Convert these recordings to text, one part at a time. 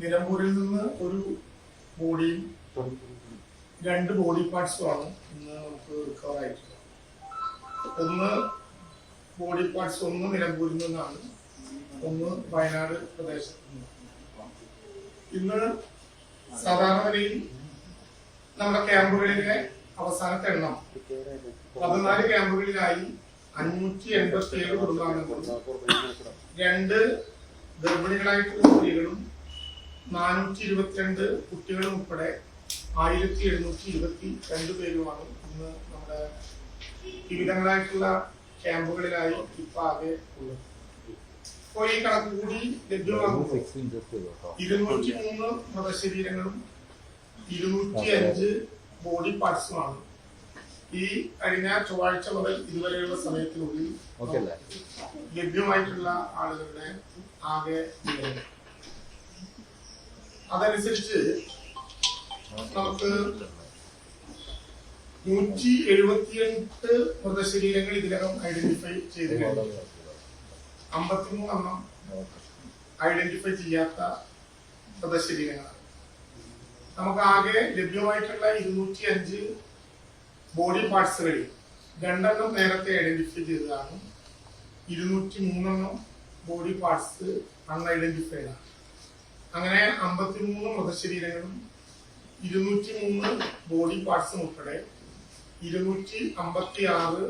നിലമ്പൂരിൽ നിന്ന് ഒരു ബോഡിയും രണ്ട് ബോഡി പാർട്സുമാണ് ഇന്ന് നമുക്ക് റിക്കവർ ആയിട്ടുള്ളത് ഒന്ന് ബോഡി പാർട്സ് ഒന്ന് നിലമ്പൂരിൽ നിന്നാണ്. ഒന്ന് വയനാട് പ്രദേശത്ത് നിന്ന്. ഇന്ന് സാധാരണ നിലയിൽ നമ്മുടെ ക്യാമ്പുകളിലെ അവസാനത്തെ എണ്ണം പതിനാല് ക്യാമ്പുകളിലായി അഞ്ഞൂറ്റി എൺപത്തി ഏഴ് കുടുംബാംഗങ്ങളും രണ്ട് ഗർഭിണികളായിട്ടുള്ള സ്ത്രീകളും നാനൂറ്റി ഇരുപത്തിരണ്ട് കുട്ടികളും ഉൾപ്പെടെ ആയിരത്തി എഴുന്നൂറ്റി ഇരുപത്തി രണ്ട് പേരുമാണ് ഇന്ന് നമ്മുടെ വിവിധങ്ങളായിട്ടുള്ള ക്യാമ്പുകളിലായി ഇപ്പൊ ആകെ ഉള്ളത് അപ്പൊ ഈ കണക്ക് കൂടി ലഭ്യമാകുമ്പോൾ ഇരുന്നൂറ്റി മൂന്ന് മൃതശരീരങ്ങളും ഇരുന്നൂറ്റി അഞ്ച് ബോഡി പാർട്സുമാണ് ഈ കഴിഞ്ഞ ചൊവ്വാഴ്ച മുതൽ ഇതുവരെയുള്ള സമയത്തിനുള്ളിൽ? ലഭ്യമായിട്ടുള്ള ആളുകളുടെ ആകെ നില. അതനുസരിച്ച് നമുക്ക് നൂറ്റി എഴുപത്തിയെട്ട് മൃതശരീരങ്ങൾ ഇതിനകം ഐഡന്റിഫൈ ചെയ്ത് അമ്പത്തിമൂന്നെണ്ണം ഐഡന്റിഫൈ ചെയ്യാത്ത മൃതശരീരങ്ങളാണ്. നമുക്ക് ആകെ ലഭ്യമായിട്ടുള്ള ഇരുന്നൂറ്റി അഞ്ച് ബോഡി പാർട്സുകളിൽ രണ്ടെണ്ണം നേരത്തെ ഐഡന്റിഫൈ ചെയ്തതാണ്. ഇരുന്നൂറ്റി മൂന്നെണ്ണം ബോഡി പാർട്സ് അൺഐഡന്റിഫൈഡ് ആണ്. അങ്ങനെ അമ്പത്തിമൂന്ന് മൃതശരീരങ്ങളും ഇരുന്നൂറ്റി മൂന്ന് ബോഡി പാർട്സും ഉൾപ്പെടെ ഇരുന്നൂറ്റി അമ്പത്തി ആറ്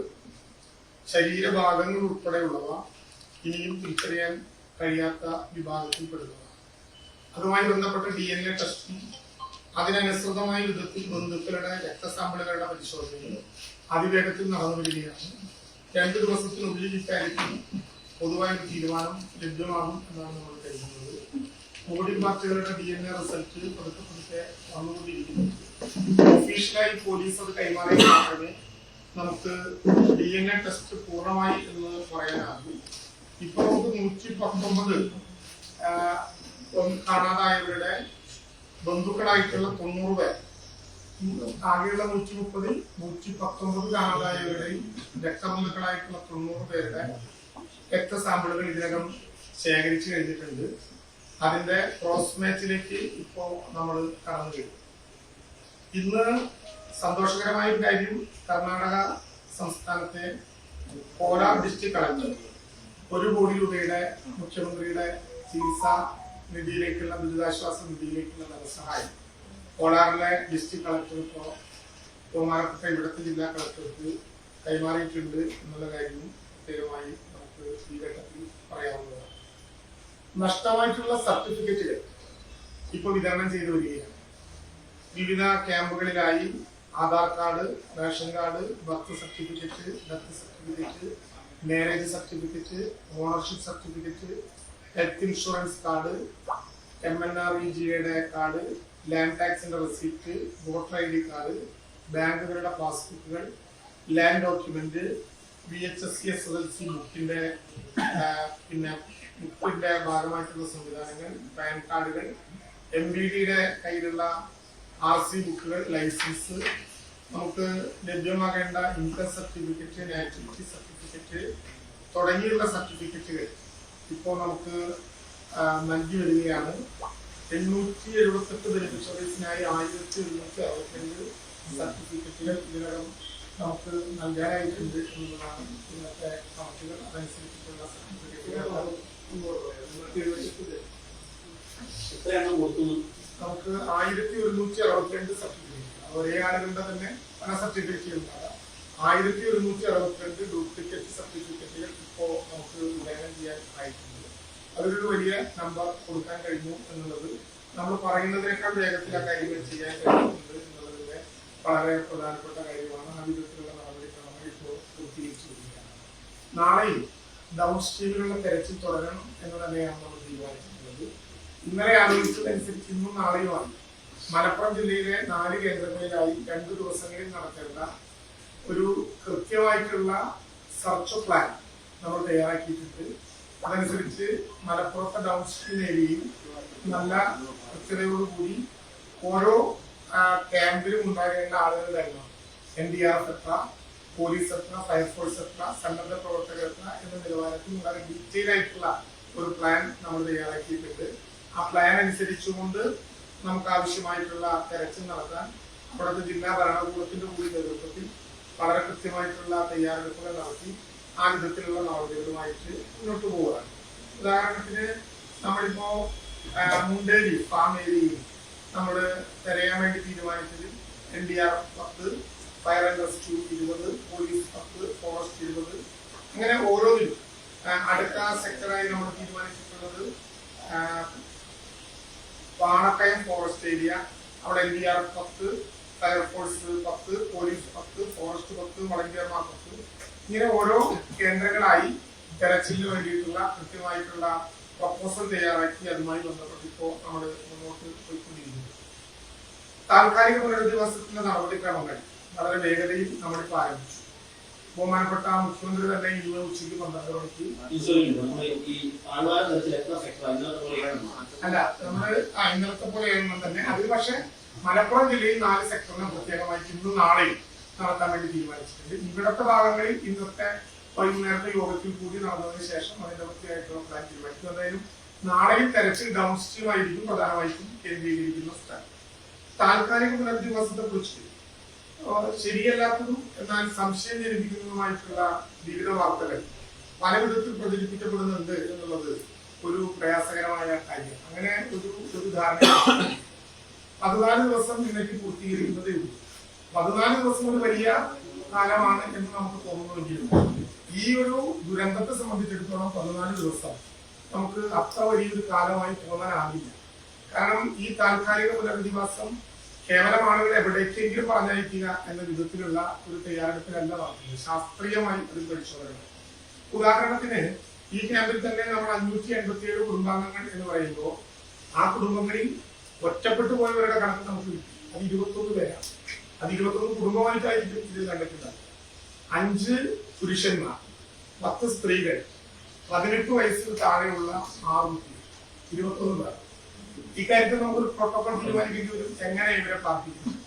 ശരീരഭാഗങ്ങൾ ഉൾപ്പെടെയുള്ളവ ഇനിയും തിരിച്ചറിയാൻ കഴിയാത്ത വിഭാഗത്തിൽപ്പെടുന്നതാണ് അതുമായി ബന്ധപ്പെട്ട ഡി എൻ എ ടെസ്റ്റും അതിനനുസൃതമായ വിധത്തിൽ ബന്ധുക്കളുടെ രക്തസാമ്പിളുകളുടെ പരിശോധനയും അതിവേഗത്തിൽ നടന്നു വരികയാണ്. രണ്ട് ദിവസത്തിനുള്ളിൽ ഇക്കാര്യത്തിൽ പൊതുവായ തീരുമാനം ലഭ്യമാകും എന്നാണ് നമ്മൾ കരുതുന്നത്. ബോഡി പാർട്ടുകളുടെ ഡി എൻ എ റിസൾട്ട് പതുക്കെ പതുക്കെ വന്നുകൊണ്ടിരിക്കുന്നു. ഒഫീഷ്യലായി പോലീസ് അത് കൈമാറിയാൽ മാത്രമേ നമുക്ക് ഡി എൻ എ ടെസ്റ്റ് പൂർണമായി എന്ന് പറയാനാകൂ. ഇപ്പൊ നമുക്ക് നൂറ്റി പത്തൊമ്പത് കാണാതായവരുടെ ബന്ധുക്കളായിട്ടുള്ള തൊണ്ണൂറ് പേർ. ആകെയുള്ള നൂറ്റി മുപ്പതിൽ നൂറ്റി പത്തൊമ്പത് കാണാതായവരുടെയും രക്തബന്ധുക്കളായിട്ടുള്ള തൊണ്ണൂറ് പേരുടെ രക്തസാമ്പിളുകൾ ഇതിനകം ശേഖരിച്ചു കഴിഞ്ഞിട്ടുണ്ട്. അതിന്റെ ക്രോസ് മാച്ചിലേക്ക് ഇപ്പോ നമ്മൾ കടന്നു കഴിഞ്ഞു ഇന്ന് സന്തോഷകരമായ ഒരു കാര്യം കർണാടക സംസ്ഥാനത്തെ കോലാർ ഡിസ്ട്രിക്ട് കളക്ടർ ഒരു കോടി രൂപയുടെ മുഖ്യമന്ത്രിയുടെ ചികിത്സ നിധിയിലേക്കുള്ള ദുരിതാശ്വാസ നിധിയിലേക്കുള്ള ധനസഹായം. കോലാറിലെ ഡിസ്ട്രിക്ട് കളക്ടർ ഇപ്പോൾ ബഹുമാനപ്പെട്ട ഇവിടുത്തെ ജില്ലാ കളക്ടർക്ക് കൈമാറിയിട്ടുണ്ട് എന്നുള്ള കാര്യവും പ്രത്യേകമായി നമുക്ക് ഈ ഘട്ടത്തിൽ പറയാവുന്നതാണ്. നഷ്ടമായിട്ടുള്ള സർട്ടിഫിക്കറ്റുകൾ ഇപ്പോൾ വിതരണം ചെയ്തു വരികയാണ്. വിവിധ ക്യാമ്പുകളിലായി Aadhaar card ration card birth certificate death certificate marriage certificate ownership certificate health insurance card M N R E ജിയുടെ card land ടാക്സിന്റെ receipt voter I D card ബാങ്കുകളുടെ പാസ്ബുക്കുകൾ land document B H S C S L C ബുക്കിന്റെ പിന്നെ ബുക്കിന്റെ ഭാഗമായിട്ടുള്ള സംവിധാനങ്ങൾ pan കാർഡുകൾ M B ഡിയുടെ കയ്യിലുള്ള ആർ സി ബുക്കുകൾ ലൈസൻസ് നമുക്ക് ലഭ്യമാകേണ്ട ഇൻകം സർട്ടിഫിക്കറ്റ് നാറ്റിവിറ്റി സർട്ടിഫിക്കറ്റ് തുടങ്ങിയുള്ള സർട്ടിഫിക്കറ്റുകൾ ഇപ്പോൾ നമുക്ക് നൽകി വരികയാണ്. എണ്ണൂറ്റി എഴുപത്തെട്ട് ബെനിഫിഷ്യറീസിനായി ആയിരത്തി എഴുന്നൂറ്റി അറുപത്തിരണ്ട് സർട്ടിഫിക്കറ്റുകൾ ഇതിനകം നമുക്ക് നൽകാനായിട്ടുണ്ട് എന്നുള്ളതാണ് ഇന്നത്തെ കണക്കുകൾ. അതനുസരിച്ചിട്ടുള്ള സർട്ടിഫിക്കറ്റുകൾ നമുക്ക് ആയിരത്തി ഒരുന്നൂറ്റി അറുപത്തിരണ്ട് സർട്ടിഫിക്കറ്റ്. ഒരേ ആളുകളുടെ തന്നെ പല സർട്ടിഫിക്കറ്റുകൾ ആയിരത്തി ഒരുന്നൂറ്റി അറുപത്തിരണ്ട് ഡ്യൂപ്ലിക്കേറ്റ് സർട്ടിഫിക്കറ്റുകൾ ഇപ്പോ നമുക്ക് വിതരണം ചെയ്യാൻ അയക്കുന്നത് അതൊരു വലിയ നമ്പർ കൊടുക്കാൻ കഴിഞ്ഞു എന്നുള്ളത് നമ്മൾ പറയുന്നതിനേക്കാൾ വേഗത്തിൽ ആ കാര്യങ്ങൾ ചെയ്യാൻ കഴിയുന്നുണ്ട് എന്നുള്ളതിന്റെ വളരെ പ്രധാനപ്പെട്ട കാര്യമാണ്. ആ വിധത്തിലുള്ള നടപടിക്രമങ്ങൾ ഇപ്പോൾ പൂർത്തീകരിച്ചിരിക്കുകയാണ്. നാളെയും ഡൗൺ സ്ട്രീമിലുള്ള തെരച്ചിൽ തുടരണം എന്ന് തന്നെയാണ് നമ്മൾ തീരുമാനിച്ചിട്ടുള്ളത് ഇന്നലെ ആലോചിച്ചതനുസരിച്ച് ഇന്നും നാളെയുമാണ് മലപ്പുറം ജില്ലയിലെ നാല് കേന്ദ്രങ്ങളിലായി രണ്ടു ദിവസങ്ങളിൽ നടത്തേണ്ട ഒരു കൃത്യമായിട്ടുള്ള സർച്ച് പ്ലാൻ നമ്മൾ തയ്യാറാക്കിയിട്ടുണ്ട്. അതനുസരിച്ച് മലപ്പുറത്തെ ഡൗൺ സ്ട്രീം ഏരിയയിൽ നല്ല കൃത്യതയോടുകൂടി ഓരോ ക്യാമ്പിലും ഉണ്ടാകേണ്ട ആളുകളുടെ എണ്ണം. എൻ ഡി ആർ എത്ര പോലീസ് എത്ര ഫയർഫോഴ്സ് എത്ര സന്നദ്ധ പ്രവർത്തകർ എത്ര എന്ന നിലവാരത്തിൽ വളരെ ഡീറ്റെയിൽ ആയിട്ടുള്ള ഒരു പ്ലാൻ നമ്മൾ തയ്യാറാക്കിയിട്ടുണ്ട്. ആ പ്ലാൻ അനുസരിച്ചുകൊണ്ട് നമുക്ക് ആവശ്യമായിട്ടുള്ള തെരച്ചിൽ നടത്താൻ അവിടുത്തെ ജില്ലാ ഭരണകൂടത്തിന്റെ കൂടി നേതൃത്വത്തിൽ വളരെ കൃത്യമായിട്ടുള്ള തയ്യാറെടുപ്പുകൾ നടത്തി ആ വിധത്തിലുള്ള നടപടികളുമായിട്ട് മുന്നോട്ട് പോവുകയാണ്. ഉദാഹരണത്തിന് നമ്മളിപ്പോ മുണ്ടേരി ഫാം ഏരിയയിൽ നമ്മൾ തിരയാൻ വേണ്ടി തീരുമാനിച്ചത് എൻ ഡി ആർ പത്ത് ഫയർ ആൻഡ് റെസ്ക്യൂ ഇരുപത് പോലീസ് പത്ത് ഫോറസ്റ്റ് ഇരുപത്. ഇങ്ങനെ ഓരോന്നിലും അടുത്ത സെക്ടറായി നമ്മൾ തീരുമാനിച്ചിട്ടുള്ളത് പാണക്കയം ഫോറസ്റ്റ് ഏരിയ അവിടെ എൻ ഡി ആർ പത്ത് ഫയർഫോഴ്സ് പത്ത് പോലീസ് പത്ത് ഫോറസ്റ്റ് പത്ത് വളണ്ടിയർമാർ പത്ത്. ഇങ്ങനെ ഓരോ കേന്ദ്രങ്ങളായി തെരച്ചിലിന് വേണ്ടിയിട്ടുള്ള കൃത്യമായിട്ടുള്ള പ്രപ്പോസൽ തയ്യാറാക്കി അതുമായി ബന്ധപ്പെട്ട് ഇപ്പോൾ നമ്മൾ മുന്നോട്ട് പോയിക്കൊണ്ടിരിക്കുന്നത് താൽക്കാലിക പുനരധിവാസത്തിന്റെ നടപടിക്രമങ്ങൾ. വളരെ വേഗതയിൽ നമ്മളിപ്പോൾ ആരംഭിച്ചു. ബഹുമാനപ്പെട്ട മുഖ്യമന്ത്രി തന്നെ ഇന്ന് ഉച്ചയ്ക്ക് പന്ത്രണ്ട് മണിക്ക്. അല്ല നമ്മൾ ഇന്നലത്തെ പോലെ ആയിരുന്നു തന്നെ. അതിൽ പക്ഷെ മലപ്പുറം ജില്ലയിൽ നാല് സെക്ടറിനെ പ്രത്യേകമായിട്ട് ഇന്നും നാളെയും നടത്താൻ വേണ്ടി തീരുമാനിച്ചിട്ടുണ്ട്. ഇവിടത്തെ ഭാഗങ്ങളിൽ ഇന്നത്തെ വൈകുന്നേരത്തെ യോഗത്തിൽ കൂടി നടന്നതിന് ശേഷം അതിന്റെ പ്രത്യേകമായിട്ടുള്ള പ്ലാൻ തീരുമാനിക്കും എന്തായാലും നാളെയും തെരച്ചിൽ ഡൗൺ സ്ട്രീം ആയിരിക്കും പ്രധാനമായിട്ടും കേന്ദ്രീകരിക്കുന്ന സ്ഥലം. താൽക്കാലിക പുനരധിവാസത്തെ കുറിച്ച് ശരിയല്ലാത്തതും എന്നാൽ സംശയം ജനിപ്പിക്കുന്നതുമായിട്ടുള്ള വിവിധ വാർത്തകൾ പല വിധത്തിൽ പ്രചരിപ്പിക്കപ്പെടുന്നുണ്ട് എന്നുള്ളത് ഒരു പ്രയാസകരമായ കാര്യം. അങ്ങനെ ഒരു ഒരു ധാരണ പതിനാല് ദിവസം ഇന്നേക്ക് പൂർത്തീകരിക്കുന്നതേ ഉള്ളൂ. പതിനാല് ദിവസം ഒരു വലിയ കാലമാണ് എന്ന് നമുക്ക് തോന്നുന്നുവെങ്കിലും ഈ ഒരു ദുരന്തത്തെ സംബന്ധിച്ചിടത്തോളം പതിനാല് ദിവസം നമുക്ക് അത്ര വലിയൊരു കാലമായി തോന്നാനാവില്ല. കാരണം ഈ താൽക്കാലിക പുനരധിവാസം കേവലം ആളുകളെ എവിടേക്കെങ്കിലും പറഞ്ഞയക്കുക എന്ന വിധത്തിലുള്ള ഒരു തയ്യാറെടുപ്പിലല്ല നടത്തുന്നത് ശാസ്ത്രീയമായി അതിൽ പരിശോധന. ഉദാഹരണത്തിന് ഈ ക്യാമ്പിൽ തന്നെ നമ്മൾ അഞ്ഞൂറ്റി എൺപത്തി ഏഴ് കുടുംബാംഗങ്ങൾ എന്ന് പറയുമ്പോൾ ആ കുടുംബങ്ങളിൽ ഒറ്റപ്പെട്ടു പോയവരുടെ കണക്ക് നമുക്ക് കിട്ടി. അത് ഇരുപത്തൊന്ന് പേരാണ് അത് ഇരുപത്തൊന്ന് കുടുംബമായിട്ടായിരിക്കും ഇതിൽ കണ്ടെത്തുന്നത്. അഞ്ച് പുരുഷന്മാർ പത്ത് സ്ത്രീകൾ പതിനെട്ട് വയസ്സിൽ താഴെയുള്ള ആറ് കുട്ടികൾ. ഇരുപത്തൊന്ന് പേർ. ഇക്കാര്യത്തിൽ നമുക്കൊരു പ്രോട്ടോകോൾ തീരുമാനിക്കേണ്ടി വരും. എങ്ങനെ ഇവരെ പാർപ്പിക്കും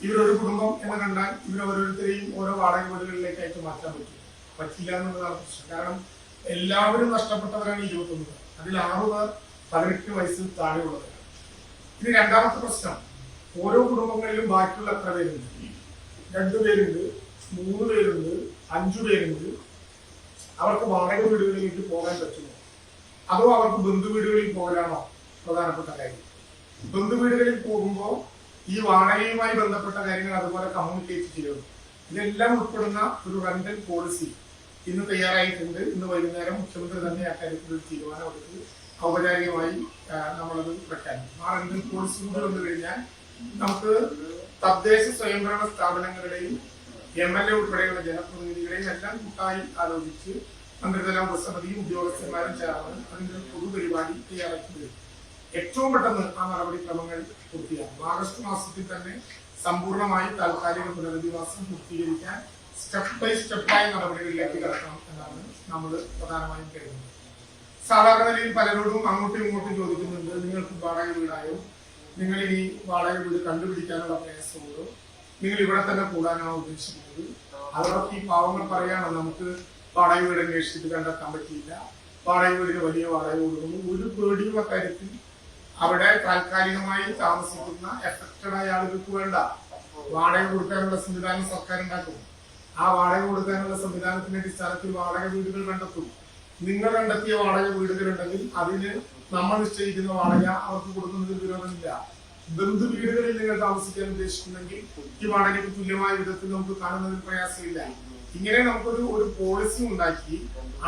ഇവരൊരു കുടുംബം എന്ന് കണ്ടാൽ ഇവരെ ഓരോരുത്തരെയും ഓരോ വാടക വീടുകളിലേക്കായിട്ട് മാറ്റാൻ പറ്റും. പറ്റില്ല എന്നുള്ളതാണ് പ്രശ്നം. കാരണം എല്ലാവരും നഷ്ടപ്പെട്ടവരാണ് ഇരുപത്തൊന്ന്. പേർ അതിൽ ആറു പേർ പതിനെട്ട് വയസ്സിൽ താഴെയുള്ളവരാണ്. ഇനി രണ്ടാമത്തെ പ്രശ്നം. ഓരോ കുടുംബങ്ങളിലും ബാക്കിയുള്ള എത്ര പേരുണ്ട്? രണ്ടു പേരുണ്ട് മൂന്ന് പേരുണ്ട് അഞ്ചു പേരുണ്ട്. അവർക്ക് വാടക വീടുകളിലേക്ക് പോകാൻ പറ്റുമോ? അതോ അവർക്ക് ബന്ധു വീടുകളിൽ പോകലാണോ പ്രധാനപ്പെട്ട കാര്യം. ബന്ധുവീടുകളിൽ പോകുമ്പോൾ ഈ വാടകയുമായി ബന്ധപ്പെട്ട കാര്യങ്ങൾ അതുപോലെ കമ്മ്യൂണിക്കേറ്റ് ചെയ്യുന്നു ഇതെല്ലാം ഉൾപ്പെടുന്ന ഒരു റെന്റൽ പോളിസി ഇന്ന് തയ്യാറായിട്ടുണ്ട്. ഇന്ന് വൈകുന്നേരം മുഖ്യമന്ത്രി തന്നെ അക്കാര്യത്തിൽ ഒരു തീരുമാനം എടുത്ത് ഔപചാരികമായി ആ, നമ്മളത് പ്രഖ്യാപിക്കും. ആ റെന്റൽ പോളിസി കൂടി വന്നു കഴിഞ്ഞാൽ നമുക്ക് തദ്ദേശ സ്വയംഭരണ സ്ഥാപനങ്ങളുടെയും എം എൽ എ ഉൾപ്പെടെയുള്ള ജനപ്രതിനിധികളെയും എല്ലാം കൂട്ടായി ആലോചിച്ച് മന്ത്രിതല ഉപസമിതിയും ഉദ്യോഗസ്ഥന്മാരും ചേർന്ന് അതിന്റെ പൊതുപരിപാടി പൊതു പരിപാടി തയ്യാറാക്കി വരും ഏറ്റവും പെട്ടെന്ന് ആ നടപടിക്രമങ്ങൾ പൂർത്തിയാകും. ആഗസ്റ്റ് മാസത്തിൽ തന്നെ സമ്പൂർണമായി താൽക്കാലിക പുനരധിവാസം പൂർത്തീകരിക്കാൻ സ്റ്റെപ്പ് ബൈ സ്റ്റെപ്പായ നടപടികളിലേക്ക് കടക്കണം എന്നാണ് നമ്മൾ പ്രധാനമായും കരുതുന്നത്. സാധാരണ നിലയിൽ പലരോടും അങ്ങോട്ടും ഇങ്ങോട്ടും ചോദിക്കുന്നുണ്ട് നിങ്ങൾക്ക് വാടക വീടായോ? നിങ്ങൾ ഇനി വാടക വീട് കണ്ടുപിടിക്കാനുള്ള പ്രയാസമുണ്ടോ? നിങ്ങൾ ഇവിടെ തന്നെ കൂടാനാണ് ഉദ്ദേശിക്കുന്നത്? അതോടൊപ്പം ഈ പാവങ്ങൾ പറയാണ് നമുക്ക് വാടക വീട് അന്വേഷിച്ചിട്ട് കണ്ടെത്താൻ പറ്റിയില്ല. വാടക വീടിന് വലിയ വാടക കൊടുക്കുന്നു. ഒരു പേടിയുള്ള അക്കാര്യത്തിൽ അവിടെ താൽക്കാലികമായി താമസിക്കുന്ന എഫക്റ്റഡ് ആയ ആളുകൾക്ക് വേണ്ട. വാടക കൊടുക്കാനുള്ള സംവിധാനം സർക്കാർ ഉണ്ടാക്കും. ആ വാടക കൊടുക്കാനുള്ള സംവിധാനത്തിന്റെ അടിസ്ഥാനത്തിൽ വാടക വീടുകൾ കണ്ടെത്തും. നിങ്ങൾ കണ്ടെത്തിയ വാടക വീടുകളുണ്ടെങ്കിൽ അതിന് നമ്മൾ നിശ്ചയിക്കുന്ന വാടക അവർക്ക് കൊടുക്കുന്നതിൽ വിരോധമില്ല. ബന്ധു വീടുകളിൽ നിങ്ങൾ താമസിക്കാൻ ഉദ്ദേശിക്കുന്നെങ്കിൽ ഈ വാടകയ്ക്ക് തുല്യമായ വിധത്തിൽ നമുക്ക് കാണുന്നതിൽ പ്രയാസമില്ല. ഇങ്ങനെ നമുക്കൊരു ഒരു പോളിസി ഉണ്ടാക്കി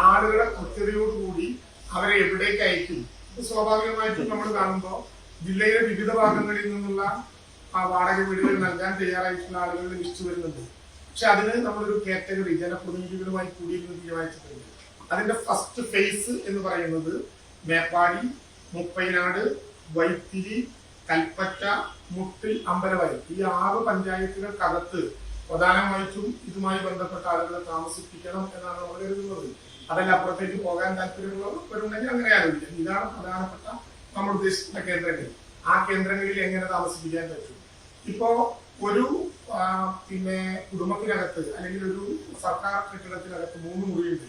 ആളുകളെ കൃത്യതയോടുകൂടി അവരെ എവിടേക്ക് അയക്കും? സ്വാഭാവികമായിട്ടും നമ്മൾ കാണുമ്പോൾ ജില്ലയിലെ വിവിധ ഭാഗങ്ങളിൽ നിന്നുള്ള ആ വാടക വീടുകൾ നൽകാൻ തയ്യാറായിട്ടുള്ള ആളുകൾ ലിസ്റ്റ് വരുന്നുണ്ട്. പക്ഷെ അതിന് നമ്മളൊരു കാറ്റഗറി ജനപ്രതിനിധികളുമായി കൂടിയിരുന്ന് തീരുമാനിച്ചിട്ടുണ്ട്. അതിന്റെ ഫസ്റ്റ് ഫേസ് എന്ന് പറയുന്നത് മേപ്പാടി മുപ്പൈനാട് വൈത്തിരി കൽപ്പറ്റ മുട്ടിൽ അമ്പലവയൽ. ഈ ആറ് പഞ്ചായത്തുകൾക്കകത്ത് പ്രധാനമായിട്ടും ഇതുമായി ബന്ധപ്പെട്ട ആളുകളെ താമസിപ്പിക്കണം എന്നാണ് നമ്മൾ കരുതുന്നത്. അപ്പുറത്തേക്ക് പോകാൻ താല്പര്യമുള്ളവരുണ്ടെങ്കിൽ അങ്ങനെ ആലോചിക്കാം. ഇതാണ് പ്രധാനപ്പെട്ട നമ്മൾ ഉദ്ദേശിക്കുന്ന കേന്ദ്രങ്ങൾ ആ കേന്ദ്രങ്ങളിൽ എങ്ങനെ താമസിപ്പിക്കാൻ പറ്റും? ഇപ്പോ ഒരു പിന്നെ കുടുംബത്തിനകത്ത് അല്ലെങ്കിൽ ഒരു സർക്കാർ കെട്ടിടത്തിനകത്ത് മൂന്ന് മുറിയുണ്ട്.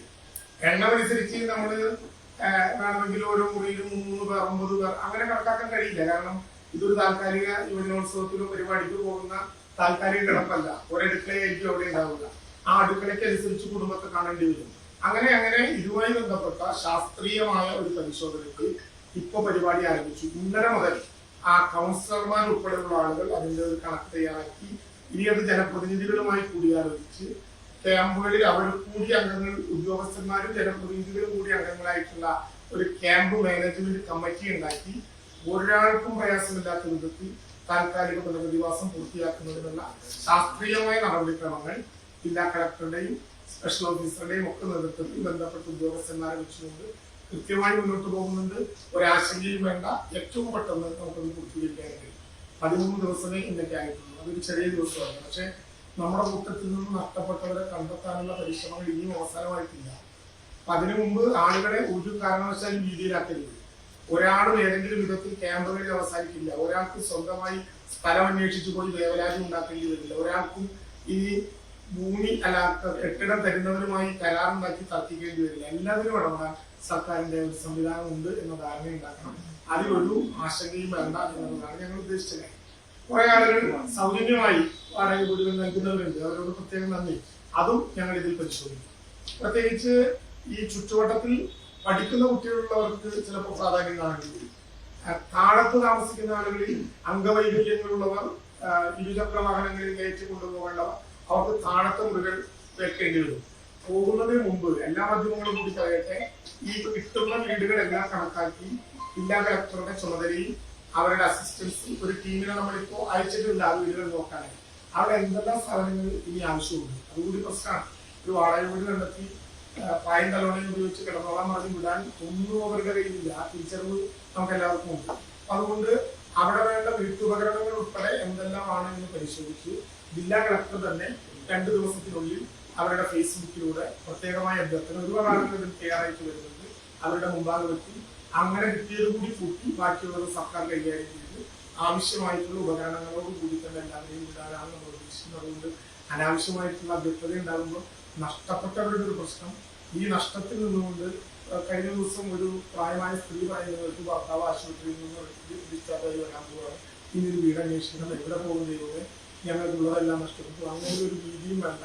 എണ്ണമനുസരിച്ച് നമ്മൾ വേണമെങ്കിൽ ഓരോ മുറിയിലും മൂന്ന് പേർ ഒമ്പത് പേർ അങ്ങനെ കണക്കാക്കാൻ കഴിയില്ല. കാരണം ഇതൊരു താൽക്കാലിക യുവജനോത്സവത്തിലോ പരിപാടിക്ക് പോകുന്ന താൽക്കാലിക കിടപ്പല്ല. ഒരടുക്കളയായിരിക്കും അവിടെ ഉണ്ടാവുക ആ അടുക്കളയ്ക്ക് അനുസരിച്ച് കുടുംബത്തെ കാണേണ്ടി വരും. അങ്ങനെ അങ്ങനെ ഇതുമായി ബന്ധപ്പെട്ട ശാസ്ത്രീയമായ ഒരു പരിശോധനയ്ക്ക് ഇപ്പൊ പരിപാടി ആരംഭിച്ചു. ഇന്നലെ മുതൽ ആ കൗൺസിലർമാർ ഉൾപ്പെടെയുള്ള ആളുകൾ അതിന്റെ ഒരു കണക്ക് തയ്യാറാക്കി ഇനി അത് ജനപ്രതിനിധികളുമായി കൂടിയാലോചിച്ച് ക്യാമ്പുകളിൽ അവർ കൂടി അംഗങ്ങൾ ഉദ്യോഗസ്ഥന്മാരും ജനപ്രതിനിധികളും കൂടി അംഗങ്ങളായിട്ടുള്ള ഒരു ക്യാമ്പ് മാനേജ്മെന്റ് കമ്മിറ്റി ഉണ്ടാക്കി. ഒരാൾക്കും പ്രയാസമില്ലാത്ത വിധത്തിൽ താൽക്കാലിക പുനരധിവാസം പൂർത്തിയാക്കുന്നതിനുള്ള ശാസ്ത്രീയമായ നടപടിക്രമങ്ങൾ ജില്ലാ കളക്ടറുടെയും സ്പെഷ്യൽ ഓഫീസറുടെയും ഒക്കെ നേതൃത്വത്തിൽ ബന്ധപ്പെട്ട ഉദ്യോഗസ്ഥന്മാരെ വെച്ചുകൊണ്ട് കൃത്യമായി മുന്നോട്ട് പോകുന്നുണ്ട്. ഒരാശങ്കയും വേണ്ട. ഏറ്റവും പെട്ടെന്ന് നമുക്കത് പൂർത്തീകരിക്കാൻ കഴിയും പതിമൂന്ന് ദിവസമേ ഇന്നൊക്കെ ആയിട്ടുള്ളൂ. അതൊരു ചെറിയ ദിവസമാണ്. പക്ഷേ നമ്മുടെ കൂട്ടത്തിൽ നിന്ന് നഷ്ടപ്പെട്ടവരെ കണ്ടെത്താനുള്ള പരിശ്രമങ്ങൾ ഇനിയും അവസാനമായിട്ടില്ല. അപ്പൊ അതിനു മുമ്പ് ആളുകളെ ഒരു കാരണവശാലും രീതിയിലാക്കരുത് ഒരാളും ഏതെങ്കിലും വിധത്തിൽ ക്യാമ്പുകളിൽ അവസാനിക്കില്ല. ഒരാൾക്ക് സ്വന്തമായി സ്ഥലം അന്വേഷിച്ചു പോയി വേവലാതി ഉണ്ടാക്കേണ്ടി വരില്ല. ഒരാൾക്കും ഈ ഭൂമി അല്ല കെട്ടിടം തരുന്നവരുമായി കരാറുണ്ടാക്കി തർക്കിക്കേണ്ടി വരില്ല. എല്ലാത്തിനും ഇടപെടാൻ സർക്കാരിന്റെ ഒരു സംവിധാനം ഉണ്ട് എന്ന ധാരണ ഉണ്ടാക്കണം. അതിലൊരു ആശങ്കയും വേണ്ട എന്നുള്ളതാണ് ഞങ്ങൾ ഉദ്ദേശിച്ചത്. കുറെ ആളുകൾ സൗജന്യമായി വാടക വീടുകൾ നൽകുന്നവരുണ്ട്. അവരോട് പ്രത്യേകം നന്ദി. അതും ഞങ്ങൾ ഇതിൽ പരിശോധിക്കും. പ്രത്യേകിച്ച് ഈ ചുറ്റുവട്ടത്തിൽ പഠിക്കുന്ന കുട്ടികളുള്ളവർക്ക് ചിലപ്പോൾ പ്രാധാന്യം കാണുന്നത് താഴത്ത് താമസിക്കുന്ന ആളുകളിൽ അംഗവൈകല്യങ്ങളുള്ളവർ ഇരുചക്ര വാഹനങ്ങളിൽ കയറ്റി കൊണ്ടുപോകേണ്ടവർ അവർക്ക് താഴത്തെ മുറികൾ വെക്കേണ്ടി വരും. പോകുന്നതിന് മുമ്പ് എല്ലാ മാധ്യമങ്ങളും കൂടി പറയട്ടെ ഈ കിട്ടുന്ന വീടുകളെല്ലാം കണക്കാക്കി ജില്ലാ കളക്ടറുടെ ചുമതലയിൽ അവരുടെ അസിസ്റ്റൻസ് ഒരു ടീമിനെ നമ്മളിപ്പോ അയച്ചിട്ടുണ്ട് ആ വീടുകൾ നോക്കാനായി അവിടെ എന്തെല്ലാം സാധനങ്ങൾ ഇനി ആവശ്യമുണ്ട്? അതുകൂടി പ്രശ്നമാണ്. ഒരു വാടക വീട് കണ്ടെത്തി പായം തലോണയും ഉപയോഗിച്ച് കിടന്നോളാൻ പറഞ്ഞ് വിടാൻ ഒന്നും അവരുടെ കയ്യിലില്ല. തിരിച്ചറിവ് നമുക്ക് എല്ലാവർക്കും ഉണ്ട്. അതുകൊണ്ട് അവിടെ വേണ്ട വീട്ടുപകരണങ്ങൾ ഉൾപ്പെടെ എന്തെല്ലാമാണ് എന്ന് പരിശോധിച്ച് ജില്ലാ കളക്ടർ തന്നെ രണ്ട് ദിവസത്തിനുള്ളിൽ അവരുടെ ഫേസ്ബുക്കിലൂടെ പ്രത്യേകമായ അഭ്യർത്ഥന ഒരുപാട് തയ്യാറായിട്ട് വരുന്നുണ്ട്. അവരുടെ മുമ്പാകെ വെച്ചു അങ്ങനെ കിട്ടിയത് കൂടി കൂട്ടി ബാക്കിയുള്ളത് സർക്കാർ കൈകാര്യം ചെയ്ത് ആവശ്യമായിട്ടുള്ള ഉപകരണങ്ങളോട് കൂടി തന്നെ എല്ലാവരെയും വിടാനാണ് നമ്മൾ ഉദ്ദേശിക്കുന്നത്. അതുകൊണ്ട് അനാവശ്യമായിട്ടുള്ള അഭ്യർത്ഥത ഉണ്ടാകുമ്പോൾ നഷ്ടപ്പെട്ടവരുടെ ഒരു പ്രശ്നം. ഈ നഷ്ടത്തിൽ നിന്നുകൊണ്ട് കഴിഞ്ഞ ദിവസം ഒരു പ്രായമായ സ്ത്രീ പറയുന്നത് ഭർത്താവ് ആശുപത്രിയിൽ നിന്ന് ഡിസ്ചാർജ് ആയി വരാൻ പോവാണ്. ഇനി ഒരു വീട് അന്വേഷിക്കണം എവിടെ പോകുന്നതിലൂടെ ഞങ്ങൾക്കുള്ളതെല്ലാം നഷ്ടപ്പെട്ടു. അങ്ങനെ ഒരു രീതിയും വേണ്ട.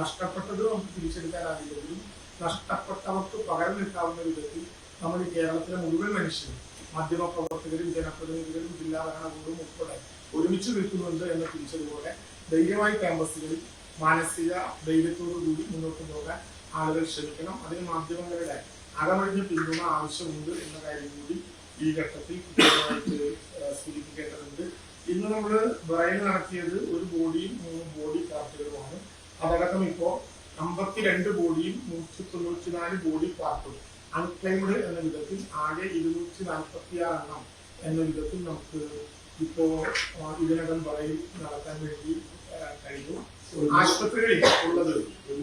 നഷ്ടപ്പെട്ടത് നമുക്ക് തിരിച്ചെടുക്കാനാകില്ലെങ്കിലും നഷ്ടപ്പെട്ടവർക്ക് പകരം നിൽക്കാവുന്ന വിധത്തിൽ നമ്മൾ കേരളത്തിലെ മുഴുവൻ മനുഷ്യരും മാധ്യമ പ്രവർത്തകരും ജനപ്രതിനിധികളും ജില്ലാ ഭരണകൂടവും ഉൾപ്പെടെ ഒരുമിച്ച് നിൽക്കുന്നുണ്ട് എന്ന തിരിച്ചറിവോടെ ധൈര്യമായി ക്യാമ്പസുകളിൽ മാനസിക ധൈര്യത്തോടു കൂടി മുന്നോട്ട് പോകാൻ ആളുകൾ ശ്രമിക്കണം. അതിന് മാധ്യമങ്ങളുടെ അകമഴിഞ്ഞ പിന്തുണ ആവശ്യമുണ്ട് എന്ന കാര്യം കൂടി ഈ ഘട്ടത്തിൽ കൃത്യമായിട്ട് സൂചിപ്പിക്കേണ്ടതുണ്ട് ഇന്ന് നമ്മൾ ബ്രൈൻ നടത്തിയത് ഒരു ബോഡിയും മൂന്ന് ബോഡി പാർട്ടുകളുമാണ്. അതടക്കം ഇപ്പോ അമ്പത്തിരണ്ട് ബോഡിയും നൂറ്റി തൊണ്ണൂറ്റി നാല് ബോഡി പാർട്ടും. അൺക്ലെയിംഡ് എന്ന വിധത്തിൽ ആകെ ഇരുന്നൂറ്റി നാൽപ്പത്തി ആറ് എണ്ണം എന്ന വിധത്തിൽ നമുക്ക് ഇപ്പോ ഇതിനകം ബ്രൈൻ നടത്താൻ വേണ്ടി കഴിയും ആശുപത്രികളിൽ ഉള്ളത്.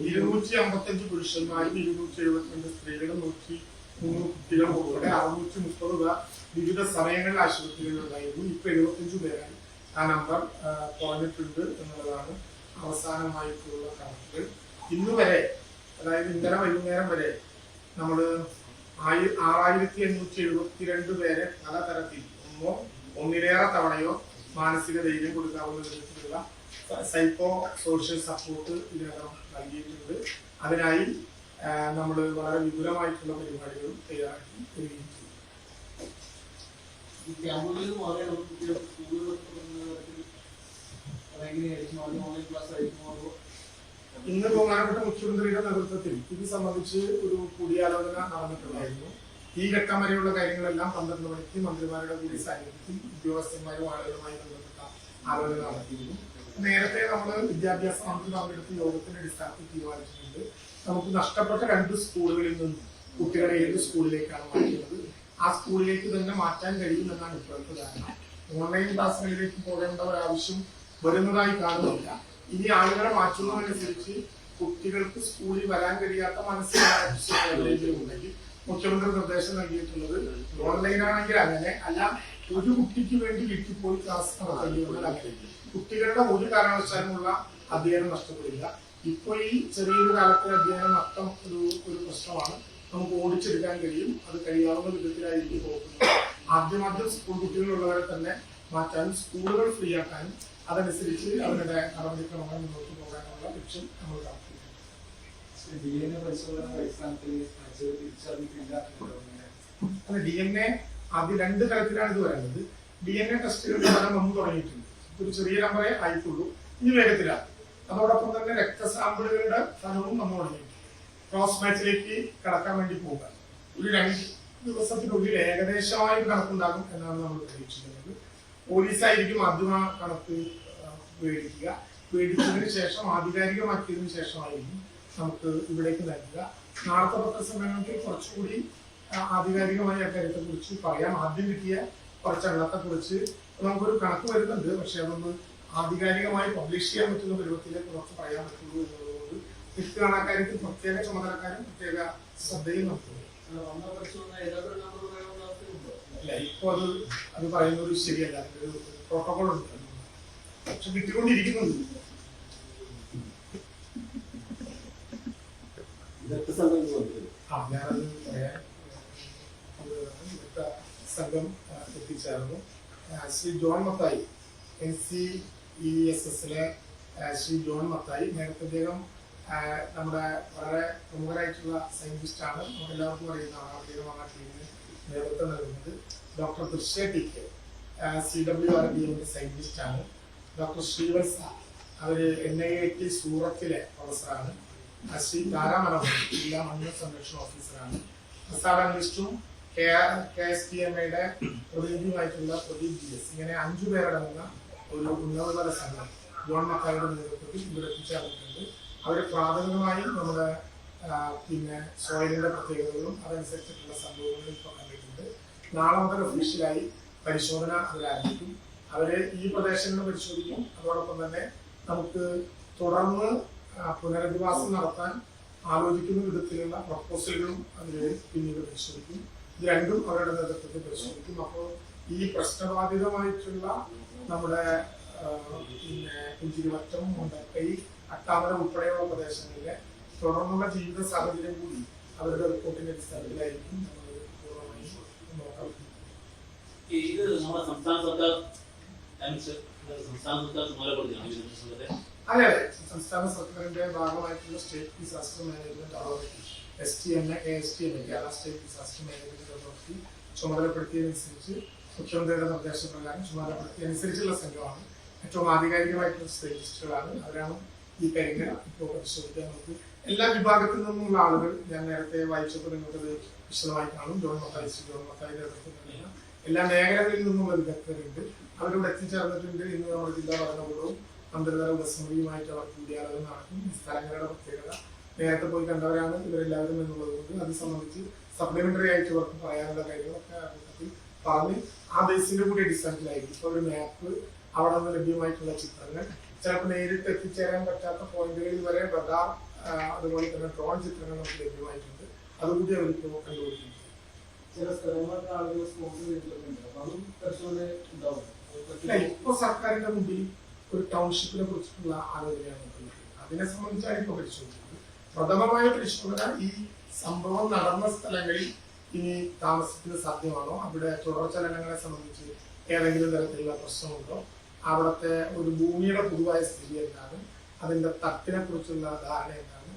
ഇരുന്നൂറ്റി അമ്പത്തഞ്ച് പുരുഷന്മാരും ഇരുന്നൂറ്റി എഴുപത്തിരണ്ട് സ്ത്രീകളും നൂറ്റി മൂന്ന് കുട്ടികളും ഉൾപ്പെടെ അറുന്നൂറ്റി മുപ്പത് പേർ വിവിധ സമയങ്ങളിൽ ആശുപത്രികളിൽ ഉണ്ടായിരുന്നു ഇപ്പൊ എഴുപത്തഞ്ച് പേരായി ആ നമ്പർ കുറഞ്ഞിട്ടുണ്ട് എന്നുള്ളതാണ് അവസാനമായിട്ടുള്ള കണക്കുകൾ. ഇന്ന് വരെ അതായത് ഇന്നലെ വൈകുന്നേരം വരെ നമ്മൾ ആയി ആറായിരത്തി എണ്ണൂറ്റി എഴുപത്തിരണ്ട് പേരെ പലതരത്തിൽ ഒന്നോ ഒന്നിലേറെ തവണയോ മാനസിക ധൈര്യം കൊടുക്കാവുന്ന വിധത്തിലുള്ള സൈക്കോ സോഷ്യൽ സപ്പോർട്ട് ഇതിനകം നൽകിയിട്ടുണ്ട്. അതിനായി നമ്മൾ വളരെ വിപുലമായിട്ടുള്ള പരിപാടികളും തയ്യാറാക്കി വരികയും ചെയ്യും ഇന്ന് ബഹുമാനപ്പെട്ട മുഖ്യമന്ത്രിയുടെ നേതൃത്വത്തിൽ ഇത് സംബന്ധിച്ച് ഒരു കൂടിയാലോചന നടന്നിട്ടുണ്ടായിരുന്നു. ഈ ഘട്ടം വരെയുള്ള കാര്യങ്ങളെല്ലാം പന്ത്രണ്ട് മണിക്ക് മന്ത്രിമാരുടെ കൂടി സാന്നിധ്യത്തിൽ ഉദ്യോഗസ്ഥന്മാരും ആളുകളുമായി ബന്ധപ്പെട്ട ആലോചന നടത്തിയിരുന്നു. നേരത്തെ നമ്മൾ വിദ്യാഭ്യാസ മന്ത്രി പങ്കെടുത്ത യോഗത്തിന്റെ അടിസ്ഥാനത്തിൽ തീരുമാനിച്ചിട്ടുണ്ട്. നമുക്ക് നഷ്ടപ്പെട്ട രണ്ട് സ്കൂളുകളിൽ നിന്നും കുട്ടികളെ ഏത് സ്കൂളിലേക്കാണ് മാറ്റുന്നത്? ആ സ്കൂളിലേക്ക് തന്നെ മാറ്റാൻ കഴിയുമെന്നാണ് ഇപ്പോഴത്തെ ധാരണ. ഓൺലൈൻ ക്ലാസ്സുകളിലേക്ക് പോകേണ്ട ഒരാവശ്യം വരുന്നതായി കാണുന്നില്ല. ഇനി ആളുകളെ മാറ്റുന്നതനുസരിച്ച് കുട്ടികൾക്ക് സ്കൂളിൽ വരാൻ കഴിയാത്ത മനസ്സിലായ മുഖ്യമന്ത്രി നിർദ്ദേശം നൽകിയിട്ടുള്ളത് ഓൺലൈൻ ആണെങ്കിൽ അങ്ങനെ. അല്ല ഒരു കുട്ടിക്ക് വേണ്ടി വീട്ടിൽ പോയി ക്ലാസ് നടത്തേണ്ടി കുട്ടികളുടെ ഒരു കാരണവശാലുമുള്ള അധ്യയനം നഷ്ടപ്പെടില്ല. ഇപ്പൊ ഈ ചെറിയൊരു കാലത്തെ അധ്യയനം നഷ്ടം ഒരു ഒരു പ്രശ്നമാണ്. നമുക്ക് ഓടിച്ചെടുക്കാൻ കഴിയും. അത് കഴിയാവുന്ന വിധത്തിലായിരിക്കും പോകുന്നത്. ആദ്യം ആദ്യം സ്കൂൾ കുട്ടികളുള്ളവരെ തന്നെ മാറ്റാനും സ്കൂളുകൾ ഫ്രീ ആക്കാനും അതനുസരിച്ച് അവരുടെ നടപടിക്രമങ്ങൾ മുന്നോട്ട് പോകാനുള്ള ലക്ഷ്യം നമ്മൾ അതെ ഡി എൻ എ ആദ്യം രണ്ട് തരത്തിലാണ് ഇത് വരുന്നത് ഡി എൻ എ ടെസ്റ്റുകളുടെ ഫലം വന്നു തുടങ്ങിയിട്ടുണ്ട്. ഒരു ചെറിയ നമ്പറേ ആയിട്ടുള്ളൂ. ഇനി വേഗത്തിലാണ് അതോടൊപ്പം തന്നെ രക്തസാമ്പിളുകളുടെ ഫലവും നമ്മൾ തുടങ്ങിയിട്ടുണ്ട് ക്രോസ് മാച്ചിലേക്ക് കടക്കാൻ വേണ്ടി പോകുക ഒരു രണ്ട് ദിവസത്തിനുള്ളിൽ ഏകദേശമായ കണക്കുണ്ടാകും എന്നാണ് നമ്മൾ പ്രതീക്ഷിക്കുന്നത്. പോലീസായിരിക്കും ആദ്യം ആ കണക്ക് പേടിക്കുക മേടിച്ചതിന് ശേഷം ആധികാരികമാക്കിയതിനു ശേഷമായിരിക്കും നമുക്ക് ഇവിടേക്ക് നൽകുക. നാളത്തെ പത്രസമ്മേളനത്തിൽ കുറച്ചുകൂടി ആധികാരികമായ അക്കാര്യത്തെ കുറിച്ച് പറയാം. ആദ്യം കിട്ടിയ കുറച്ച് കുറിച്ച് നമുക്കൊരു കണക്ക് വരുന്നുണ്ട്. പക്ഷെ അതൊന്ന് ആധികാരികമായി പബ്ലിഷ് ചെയ്യാൻ പറ്റുന്ന പരുവത്തിലേക്ക് പുറത്ത് പറയാൻ പറ്റുള്ളൂ എന്നുള്ളതുകൊണ്ട് ലിസ്റ്റ് കാണാക്കാർക്ക് പ്രത്യേക ചുമതലക്കാരും പ്രത്യേക ശ്രദ്ധയും നടത്തുന്നു അല്ല ഇപ്പൊ അത് അത് പറയുന്ന ഒരു ശരിയല്ല. ഒരു പ്രോട്ടോകോൾ ഉണ്ട്. പക്ഷെ വിട്ടുകൊണ്ടിരിക്കുന്നുണ്ട്. ആ ഞാനത് പറയാൻ സംഘം എത്തിച്ചേർന്നു. Shri John Mathai. N C E S എസിലെ ശ്രീ ജോൺ മത്തായി. നേരത്തെ അദ്ദേഹം നമ്മുടെ വളരെ പ്രമുഖരായിട്ടുള്ള സയന്റിസ്റ്റ് ആണ് നമുക്ക് എല്ലാവർക്കും അറിയുന്നതാണ് അദ്ദേഹമാണ് ആ ടീമിന് നേതൃത്വം നൽകുന്നത്. Doctor Drishya T K C W R D എമ്മിന്റെ സയന്റിസ്റ്റ് ആണ് ഡോക്ടർ ശ്രീവത്സ അവർ എൻ ഐ ഐ ടി സൂറത്തിലെ പ്രൊഫസറാണ്. ശ്രീ താരാമണ ജില്ലാ മണ്ണ് സംരക്ഷണ ഓഫീസറാണ്. Prasad അനിസ്റ്റും K K S T M എയുടെ പ്രതിനിധിയുമായിട്ടുള്ള പ്രദീപ് ജി എസ് ഇങ്ങനെ അഞ്ചു പേരടങ്ങുന്ന ഒരു ഉന്നതതല സംഘം ജോൺ മക്കായുടെ നേതൃത്വത്തിൽ ഇവിടെ എത്തിച്ചേർന്നിട്ടുണ്ട്. അവർ പ്രാഥമികമായും നമ്മുടെ പിന്നെ സോയിലിന്റെ പ്രത്യേകതകളും അതനുസരിച്ചിട്ടുള്ള സംഭവങ്ങളും ഇപ്പോൾ കണ്ടിട്ടുണ്ട്. നാളെ മുതൽ ഒഫീഷ്യലായി പരിശോധന അതിലാരംഭിക്കും അവർ ഈ പ്രദേശങ്ങൾ പരിശോധിക്കും. അതോടൊപ്പം തന്നെ നമുക്ക് തുടർന്ന് പുനരധിവാസം നടത്താൻ ആലോചിക്കുന്ന വിധത്തിലുള്ള പ്രപ്പോസലുകളും അതിൽ പിന്നീട് പരിശോധിക്കും. ഇത് രണ്ടും അവരുടെ നേതൃത്വത്തിൽ പരിശോധിക്കും. അപ്പോൾ ഈ പ്രശ്നബാധിതമായിട്ടുള്ള നമ്മുടെ പിന്നെ പുഞ്ചിരിവറ്റം മുണ്ടക്കൈ അട്ടാമല ഉൾപ്പെടെയുള്ള പ്രദേശങ്ങളിലെ തുടർന്നുള്ള ജീവിത സാഹചര്യം കൂടി അവരുടെ റിപ്പോർട്ടിന്റെ അടിസ്ഥാനത്തിലായിരിക്കും നമ്മൾ പൂർണമായി നോക്കാം ഇത് നമ്മുടെ സംസ്ഥാന സർക്കാർ സംസ്ഥാന സർക്കാർ ചുമതലപ്പെടുത്തിയാണ് അതെ അതെ. സംസ്ഥാന സർക്കാരിന്റെ ഭാഗമായിട്ടുള്ള state disaster management authority S T M A K S T M Kerala state disaster management authority ചുമതലപ്പെടുത്തിയതനുസരിച്ച് മുഖ്യമന്ത്രിയുടെ നിർദ്ദേശപ്രകാരം ചുമതലപ്പെടുത്തിയതനുസരിച്ചുള്ള സംഘമാണ്. ഏറ്റവും ആധികാരികമായിട്ടുള്ള സ്പെഷ്യലിസ്റ്റുകളാണ്. അവരാണ് ഈ കാര്യങ്ങൾ ഇപ്പോൾ പരിശോധിക്കാൻ നമുക്ക് എല്ലാ വിഭാഗത്തിൽ നിന്നുമുള്ള ആളുകൾ ഞാൻ നേരത്തെ വായിച്ചപ്പോൾ നിങ്ങൾക്കത് വിശദമായി കാണും. ജോൺ മത്തായി ശ്രീ ജോൺ മത്തായി നേതൃത്വം നൽകുന്ന എല്ലാ മേഖലകളിൽ നിന്നുള്ള വിദഗ്ധരുണ്ട്. അവരിവിടെ എത്തിച്ചേർന്നിട്ടുണ്ട്. ഇന്ന് നമ്മുടെ ജില്ലാ ഭരണകൂടവും മന്ത്രിതല ഉപസമിതിയുമായിട്ട് അവർ കൂടിയാലോചന നടക്കും ഈ സ്ഥലങ്ങളുടെ പ്രത്യേകത നേരത്തെ പോയി കണ്ടവരാണ് ഇവരെല്ലാവരും എന്നുള്ളത് കൊണ്ട് അത് സംബന്ധിച്ച് സപ്ലിമെന്ററി ആയിട്ട് ഇവർക്ക് പറയാനുള്ള കാര്യങ്ങളൊക്കെ കൂട്ടത്തിൽ പറഞ്ഞ് ആ ബേസിന്റെ കൂടി അടിസ്ഥാനത്തിലായിരിക്കും. ഇപ്പൊ ഒരു മാപ്പ് അവിടെ നിന്ന് ലഭ്യമായിട്ടുള്ള ചിത്രങ്ങൾ. ചിലപ്പോൾ നേരിട്ട് എത്തിച്ചേരാൻ പറ്റാത്ത പോയിന്റുകളിൽ വരെ റഡാർ അതുപോലെ തന്നെ ഡ്രോൺ ചിത്രങ്ങൾ നമുക്ക് ലഭ്യമായിട്ടുണ്ട്. അതുകൂടി അവർക്ക് കണ്ടുപിടിക്കും ചില സ്ഥലങ്ങളൊക്കെ ആളുകൾ സ്പോൺസർ ചെയ്തിട്ടുണ്ട് അപ്പൊ അതും പരിശോധന ഉണ്ടാവും. ഇല്ല, ഇപ്പൊ സർക്കാരിന്റെ മുമ്പിൽ ഒരു ടൗൺഷിപ്പിനെ കുറിച്ചിട്ടുള്ള ആലോചനയാണ് അതിനെ സംബന്ധിച്ചാണ് ഇപ്പൊ പരിശോധിക്കുന്നത്. പ്രഥമമായ പരിശോധന ഈ സംഭവം നടന്ന സ്ഥലങ്ങളിൽ ഇനി താമസത്തിന് സാധ്യമാണോ? അവിടെ തുടർചലനങ്ങളെ സംബന്ധിച്ച് ഏതെങ്കിലും തരത്തിലുള്ള പ്രശ്നമുണ്ടോ? അവിടുത്തെ ഒരു ഭൂമിയുടെ പൊതുവായ സ്ഥിതി എന്താണ്? അതിന്റെ തട്ടിനെ കുറിച്ചുള്ള ധാരണ എന്താണ്?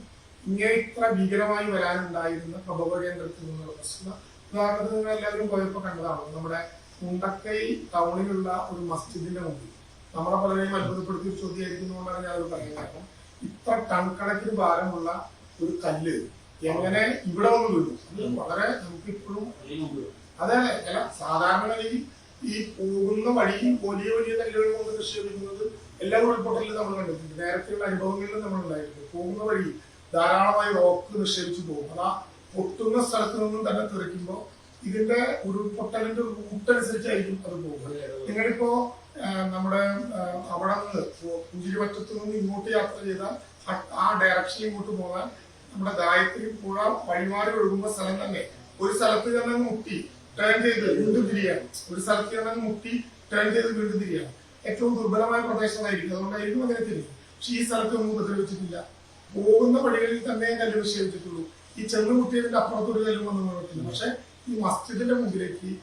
ഇങ്ങനെ ഇത്ര ഭീകരമായി വരാനുണ്ടായിരുന്ന പ്രഭവ കേന്ദ്രത്തിൽ നിന്നുള്ള പ്രശ്നം. ഉദാഹരണത്തിന് നിങ്ങൾ എല്ലാവരും പോയപ്പോൾ കണ്ടതാണ് നമ്മുടെ മുണ്ടക്കൈ ടൗണിലുള്ള ഒരു മസ്ജിദിന്റെ മുമ്പിൽ. നമ്മളെ പലരെയും അത്ഭുതപ്പെടുത്തിയ ചോദ്യമായിരിക്കുന്നു ചോദ്യമായിരിക്കുന്നതുകൊണ്ടാണ് ഞാനത് പറയുന്നത്. കാരണം ഇത്ര ടൺ കണക്കിന് ഭാരമുള്ള ഒരു കല്ല് എങ്ങനെ ഇവിടെ വന്ന് വീഴും? വളരെ നമുക്ക് ഇപ്പോഴും അതെ അല്ല സാധാരണ നിലയിൽ ഈ പോകുന്ന വഴിയും വലിയ വലിയ കല്ലുകൾ കൊണ്ട് കൃഷി നിക്ഷേപിക്കുന്നത് എല്ലാ ഉൾപ്പൊട്ടലിലും നമ്മൾ കണ്ടിട്ടുണ്ട്. നേരത്തെയുള്ള അനുഭവങ്ങളിലും നമ്മൾ ഉണ്ടായിട്ടുണ്ട്. പോകുന്ന വഴി ധാരാളമായി റോക്ക് നിക്ഷേപിച്ചു പോകും. അതാ പൊട്ടുന്ന സ്ഥലത്ത് നിന്നും തന്നെ തെറിക്കുമ്പോൾ ഇതിന്റെ ഉരുൾപൊട്ടലിന്റെ റൂട്ട് അനുസരിച്ചായിരിക്കും അത് പോകുന്നത്. നിങ്ങളിപ്പോ നമ്മുടെ അവിടെ നിന്ന് പുഞ്ചിരിവറ്റത്ത് നിന്ന് ഇങ്ങോട്ട് യാത്ര ചെയ്താൽ ആ- ഡയറക്ഷൻ ഇങ്ങോട്ട് പോകാൻ നമ്മുടെ ഗായത്രി പുഴ വഴിമാറി ഒഴുകുന്ന സ്ഥലം തന്നെ. ഒരു സ്ഥലത്ത് തന്നെ മുട്ടി ടേൺ ചെയ്ത് വീണ്ടും തിരിയാണ്. ഒരു സ്ഥലത്ത് തന്നെ മുട്ടി ടേൺ ചെയ്ത് വീണ്ടും തിരിയാണ്. ഏറ്റവും ദുർബലമായ പ്രദേശമായിരിക്കും. അതുകൊണ്ടായിരിക്കും അങ്ങനെ തിരിയും പക്ഷെ ഈ സ്ഥലത്ത് ഒന്നും ഉപദ്രവിച്ചിട്ടില്ല. പോകുന്ന വഴികളിൽ തന്നെ കല്ല് നിക്ഷേപിച്ചിട്ടുള്ളൂ. ഈ ചെന്ന് മുട്ടിയതിന്റെ അപ്പുറത്തൊരു കല്ലും വന്നു വീണിട്ടില്ല. പക്ഷെ ഈ മസ്ജിദിന്റെ മുമ്പിലേക്ക്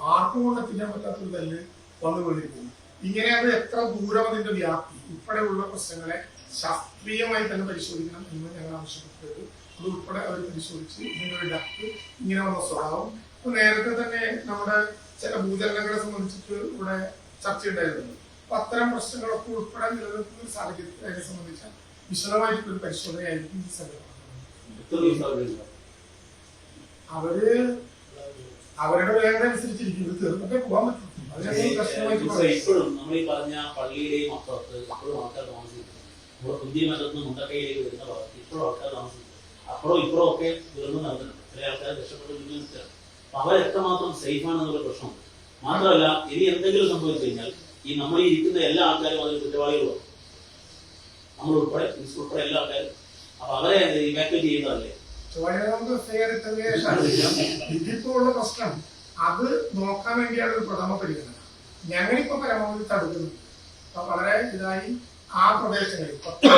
ആർക്കും കൊണ്ട് എത്തിക്കാൻ പറ്റാത്തൊരു കല്ല് വന്ന് വീണിരിക്കുന്നു ഇങ്ങനെ അത് എത്ര ദൂരം അതിന്റെ വ്യാപ്തി? ഉൾപ്പെടെയുള്ള പ്രശ്നങ്ങളെ ശാസ്ത്രീയമായി തന്നെ പരിശോധിക്കണം എന്ന് ഞങ്ങൾ ആവശ്യപ്പെട്ടത്. അത് ഉൾപ്പെടെ അവർ പരിശോധിച്ച് ഇതിന്റെ ഒരു ഡക്ട് ഇങ്ങനെ വന്ന സ്വഭാവം. അപ്പൊ നേരത്തെ തന്നെ നമ്മുടെ ചില ഭൂചലനങ്ങളെ സംബന്ധിച്ചിട്ട് ഇവിടെ ചർച്ചയുണ്ടായിരുന്നു. അപ്പൊ അത്തരം പ്രശ്നങ്ങളൊക്കെ ഉൾപ്പെടെ നിലനിൽക്കുന്ന ഒരു സാഹചര്യത്തെ അതിനെ സംബന്ധിച്ച വിശദമായിട്ടുള്ള ഒരു പരിശോധനയായിരിക്കും ഈ ഉണ്ടാവും? അവർ അവരുടെ വേഗത അനുസരിച്ചിരിക്കും ഇത് തീർന്നിട്ടേ പോകാൻ പറ്റും. ഇപ്പൊ. ഇപ്പോഴും നമ്മൾ ഈ പറഞ്ഞ പള്ളിയിലെയും അപ്പുറത്ത് ഇപ്പോഴും ആൾക്കാർ താമസിക്കുന്നു. നമ്മുടെ കുന്തിമറ്റത്ത് നിന്ന് മുണ്ടക്കയിലേക്ക് വരുന്ന ഭാഗത്ത് ഇപ്പോഴും ആൾക്കാർ താമസിക്കുന്നു. അപ്പുറം ഇപ്പുറം ഒക്കെ ദുരന്തം നടന്നിട്ടുണ്ട് ചില ആൾക്കാർ രക്ഷപ്പെട്ട് നിൽക്കുകയാണ് അപ്പൊ അവരെത്രമാത്രം സേഫ് ആണെന്നുള്ള പ്രശ്നമുണ്ട്. മാത്രമല്ല ഇനി എന്തെങ്കിലും സംഭവിച്ചു കഴിഞ്ഞാൽ ഈ നമ്മൾ ഈ ഇരിക്കുന്ന എല്ലാ ആൾക്കാരും അതിൽ കുറ്റവാളികളും നമ്മൾ ഉൾപ്പെടെ ഉൾപ്പെടെ എല്ലാ ആൾക്കാരും. അപ്പൊ അവരെ ഇവാക്യുവേറ്റ് ചെയ്യുന്നതല്ലേ? ഇതിപ്പോ ഉള്ള പ്രശ്നം. അത് നോക്കാൻ വേണ്ടിയാണ് ഒരു പ്രഥമ പരിഗണന. ഞങ്ങളിപ്പോ പരമാവധി തടുക്കുന്നുണ്ട് അപ്പൊ വളരെ ഇതായി ആ പ്രദേശങ്ങളിൽ പത്ത്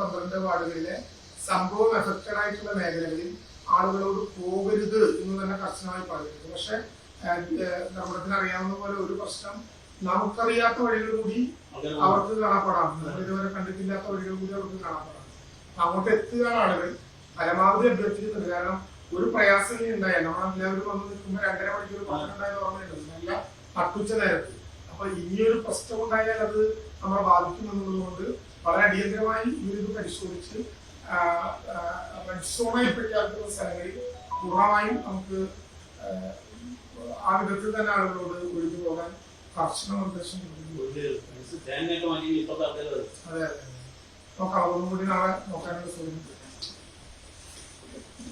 പന്ത്രണ്ട് വാർഡുകളിലെ സംഭവം എഫക്റ്റഡ് ആയിട്ടുള്ള മേഖലകളിൽ ആളുകളോട് പോകരുത് എന്ന് തന്നെ കർശനമായി പറഞ്ഞിട്ടുണ്ട് പക്ഷെ നമ്മുടെ അറിയാവുന്ന പോലെ ഒരു പ്രശ്നം നമുക്കറിയാത്ത വഴികൾ കൂടി അവർക്ക് കാണപ്പെടാം. നമ്മൾ ഇതുവരെ കണ്ടിട്ടില്ലാത്ത വഴികൾ കൂടി അവർക്ക് കാണപ്പെടാം. അങ്ങോട്ട് എത്തുകയാണ് ആളുകൾ. പരമാവധി അഭ്യർത്ഥിക്കുന്നുണ്ട്. കാരണം ഒരു പ്രയാസം ഉണ്ടായി നമ്മളെല്ലാവരും വന്ന് നിൽക്കുമ്പോൾ രണ്ടര മണിക്കൂർ പന്ത്രണ്ടായത് ഓർമ്മയുണ്ട് നല്ല നട്ടുച്ച നേരത്ത്. അപ്പൊ ഒരു പ്രശ്നം ഉണ്ടായാൽ അത് നമ്മളെ ബാധിക്കുമെന്നുള്ളതുകൊണ്ട് വളരെ അടിയന്തരമായി ഇവരിത് പരിശോധിച്ച് റെഡ് സോണായി പ്രഖ്യാപിക്കുന്ന സ്ഥലങ്ങളിൽ പൂർണമായും നമുക്ക് ആ, വിധത്തിൽ തന്നെ ആളുകളോട് ഒഴിഞ്ഞു പോകാൻ കർശന നിർദ്ദേശം അതെ അതെ. നോക്കാം അതൊന്നും കൂടി നാളെ നോക്കാനുള്ള സൗകര്യം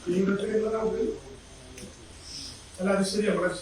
വിധത്തിൽ നമുക്ക് അല്ല അത് ശരിയാ വളരെ